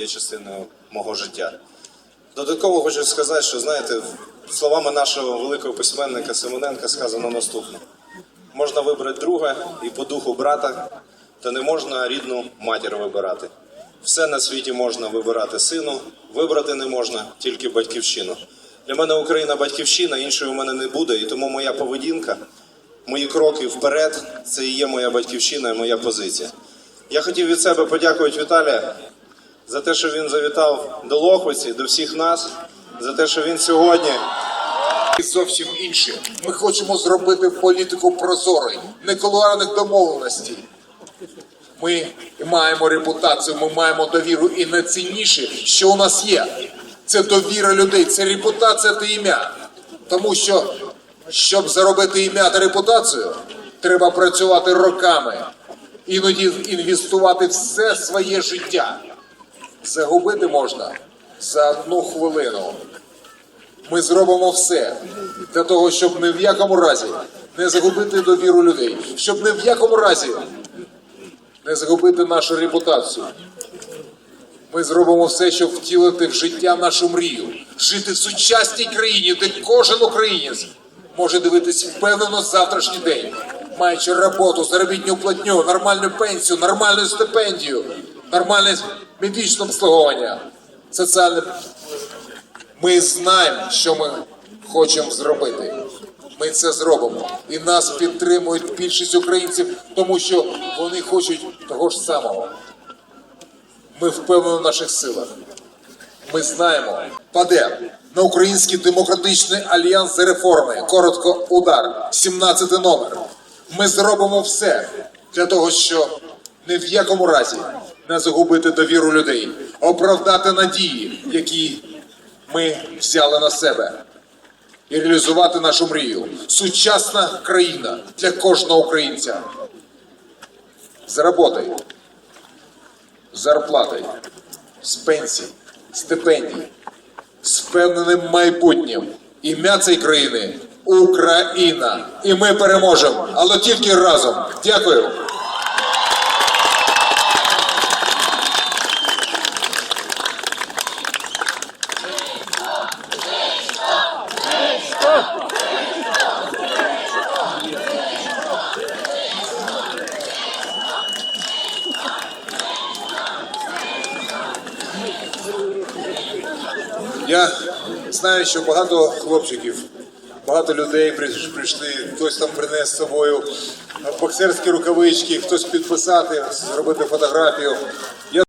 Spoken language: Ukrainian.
є частиною мого життя. Додатково хочу сказати, що знаєте, словами нашого великого письменника Семененка сказано наступне: можна вибрати друга і по духу брата, та не можна рідну матір вибирати. Все на світі можна вибирати сину, вибрати не можна тільки батьківщину. Для мене Україна батьківщина, іншої у мене не буде, і тому моя поведінка, мої кроки вперед це і є моя батьківщина і моя позиція. Я хотів від себе подякувати Віталія за те, що він завітав до Лохвиці, до всіх нас, за те, що він сьогодні. І зовсім інше. Ми хочемо зробити політику прозорою, не колуарних домовленостей. Ми маємо репутацію, ми маємо довіру, і найцінніше, що у нас є, це довіра людей, це репутація та ім'я. Тому що, щоб заробити ім'я та репутацію, треба працювати роками, іноді інвестувати все своє життя. Загубити можна за одну хвилину. Ми зробимо все для того, щоб ні в якому разі не загубити довіру людей, щоб ні в якому разі не загубити нашу репутацію. Ми зробимо все, щоб втілити в життя нашу мрію, жити в сучасній країні, де кожен українець може дивитись впевнено завтрашній день, маючи роботу, заробітну платню, нормальну пенсію, нормальну стипендію, нормальне медичне обслуговування, соціальне ми знаємо, що ми хочемо зробити. Ми це зробимо. І нас підтримують більшість українців, тому що вони хочуть того ж самого. Ми впевнені в наших силах. Ми знаємо, паде на Український демократичний альянс реформи. Коротко удар, 17 номер. Ми зробимо все для того, щоб ні в якому разі не загубити довіру людей, оправдати надії, які ми взяли на себе і реалізувати нашу мрію. Сучасна країна для кожного українця. З роботою, з зарплатою, з пенсій, стипендій, з впевненим майбутнім. Ім'я цієї країни Україна. І ми переможемо, але тільки разом. Дякую. Я знаю, що багато хлопчиків, багато людей прийшли, хтось там принес з собою боксерські рукавички, хтось підписати, зробити фотографію.